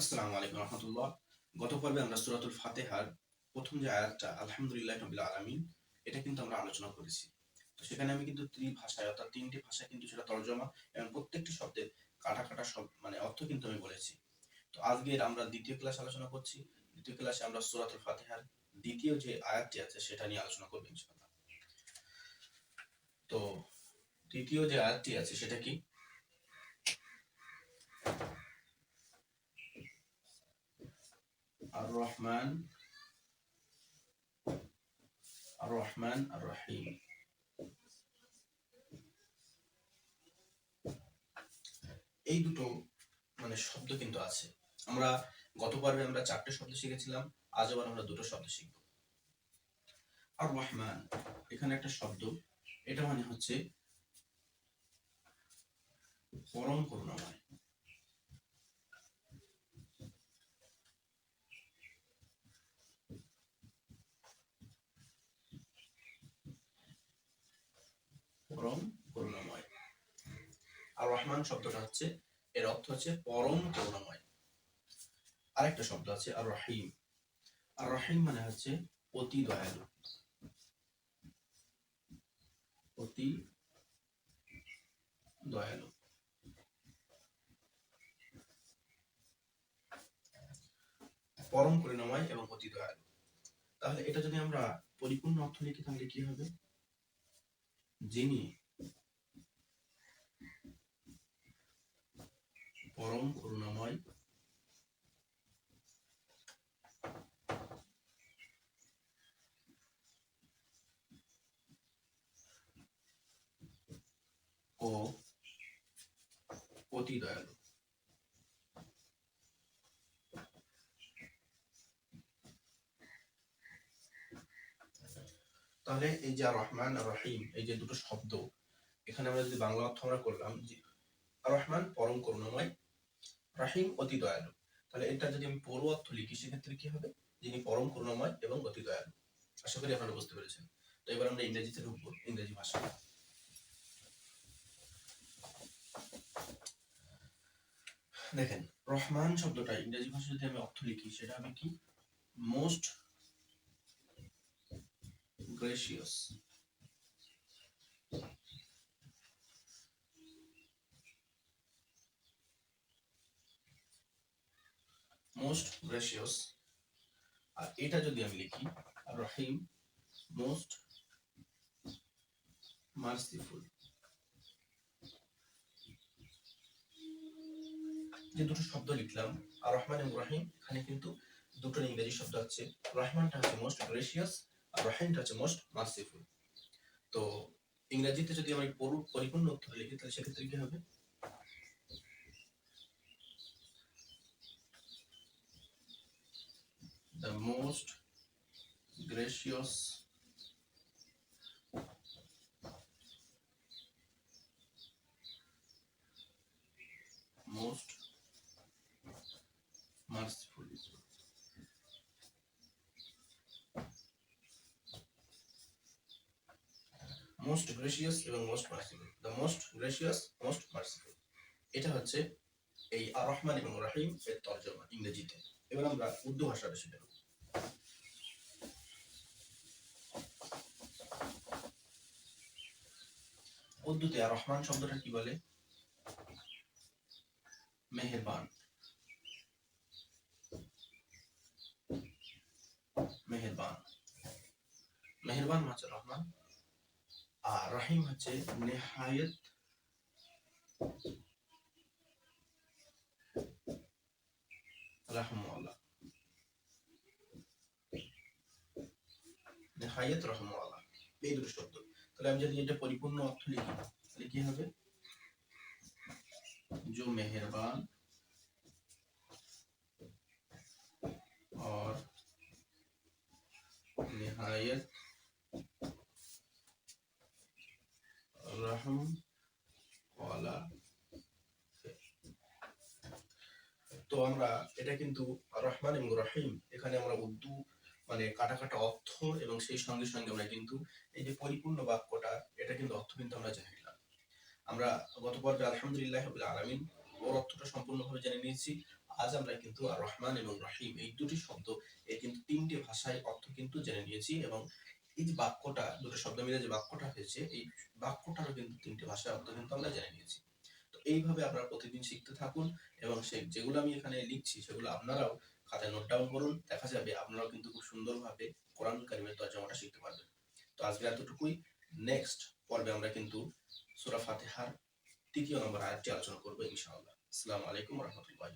আসসালামু আলাইকুম রহমতুল্লাহ। গত পর্বে আমরা সুরাতুল ফাতেহার প্রথম যে আয়াতটা, আলহামদুলিল্লাহ নবিল আলামিন, এটা কিন্তু আমরা আলোচনা করেছি। তো সেখানে আমি কিন্তু ত্রিভাষায় অর্থাৎ তিনটি ভাষায় কিন্তু সেটা তর্জমা এবং প্রত্যেকটি শব্দের কাটা কাটা সব মানে অর্থ কিন্তু আমি বলেছি। তো আজকের আমরা দ্বিতীয় ক্লাস আলোচনা করছি। দ্বিতীয় ক্লাসে আমরা সুরাতুল ফাতেহার দ্বিতীয় যে আয়াতটি আছে, সেটা নিয়ে আলোচনা করব ইনশাআল্লাহ। তো দ্বিতীয় যে আয়াতটি আছে, সেটা কি? আর রহমান আর রহমান আর রহিম এই দুটো মানে শব্দ কিন্তু আছে। আমরা গত পর্বে আমরা চারটে শব্দ শিখেছিলাম, আজ আবার আমরা দুটো শব্দ শিখব। আর রহমান এখানে একটা শব্দ, এটা মানে হচ্ছে পরম করুণাময় পরম করুণাময় আর রহমান শব্দটা হচ্ছে, এর অর্থ হচ্ছে পরম করুণাময়। আরেকটা শব্দ আছে আর রহিম আর রহিম মানে হচ্ছে অতি দয়ালু। অতি দয়ালু। পরম করুণাময় এবং অতি দয়ালু। তাহলে এটা যদি আমরা পরিপূর্ণ অর্থ লিখি, তাহলে কি হবে? যিনি পরম করুণাময়। ও অতি দয়ালু তাহলে এই যে রহমান আর রহিম, এই যে দুটো শব্দ, এখানে আমরা যদি বাংলা অর্থ আমরা করলাম যে রহমান পরম করুণাময় রাহিম অতি দয়ালু। তাহলে এটা যদি আমি পড়ো অর্থ লিখি, সেক্ষেত্রে কি হবে? যিনি পরম করুণাময় এবং অতি দয়ালু। আশা করি আপনারা বুঝতে পেরেছেন। তো এবার আমরা ইংরেজিতে ঢুকবো, ইংরেজি ভাষা। দেখেন, রহমান শব্দটা ইংরেজি ভাষা যদি আমি অর্থ লিখি, সেটা হবে কি? মোস্ট গ্রেসিয়াস মোস্ট গ্রেসিয়াস আর এটা যদি আমি লিখি, রহিম মোস্ট মার্সিফুল যে দুটো শব্দ লিখলাম, আর রহমান এবং রহিম, এখানে কিন্তু দুটো ইংরেজি শব্দ আছে। রহমানটা হচ্ছে মোস্ট গ্রেসিয়াস আর রহিমটা হচ্ছে মোস্ট মার্সিফুল তো ইংরেজিতে যদি আমি পরিপূর্ণ লিখি, তাহলে সেক্ষেত্রে কি হবে? The most gracious most merciful. Most gracious এবং most merciful the most gracious most merciful এটা হচ্ছে এই আর রহমান এবং রাহিম এর তর্জমা ইংরেজিতে। এবার আমরা উর্দু ভাষাটা শিখে নেব উর্দুতে রহমান শব্দটা কি বলে? মেহেরবান। মেহেরবান। মেহেরবান হচ্ছে রহমান, আর রহিম হচ্ছে নেহায়ত রহমাল্লাহ নেহায়ত রহমাল্লাহ এই দুটো শব্দ তাহলে আমি যদি এটা পরিপূর্ণ অর্থ লিখি তাহলে কি হবে जो मेहरबान और निहायत रहम তো আমরা, এটা কিন্তু রহমান এবং রহিম, এখানে আমরা উর্দু মানে কাটা কাটা অর্থ এবং সেই সঙ্গে সঙ্গে আমরা কিন্তু এই যে পরিপূর্ণ বাক্যটা, এটা কিন্তু অর্থ কিন্তু আমরা জানিলাম আমরা গত পর্বে আলহামদুলিল্লাহ আলমিন ওর অর্থটা সম্পূর্ণভাবে জেনে নিয়েছি। আজ আমরা কিন্তু রহমান এবং রহিম এই দুটি শব্দ এই কিন্তু তিনটি ভাষায় অর্থ কিন্তু জেনে নিয়েছি এবং এই যে বাক্যটা, দুটো শব্দ মিলে যে বাক্যটা হয়েছে, এই বাক্যটারও কিন্তু তিনটি ভাষায় অর্থ কিন্তু আমরা জেনে নিয়েছি। এইভাবে আপনারা প্রতিদিন শিখতে থাকুন এবং সে যেগুলো আমি এখানে লিখছি সেগুলো আপনারাও খাতায় নোট ডাউন করুন, দেখা যাবে আপনারাও কিন্তু খুব সুন্দরভাবে কোরআন কারিমের তর্জমাটা শিখতে পারবেন। তো আজকে এতটুকুই। নেক্সট পর্বে আমরা কিন্তু সুরা ফাতেহার তৃতীয় নম্বর আয়াতটি আলোচনা করব ইনশাআল্লাহ। আসসালামু আলাইকুম রহমতুল্লাহ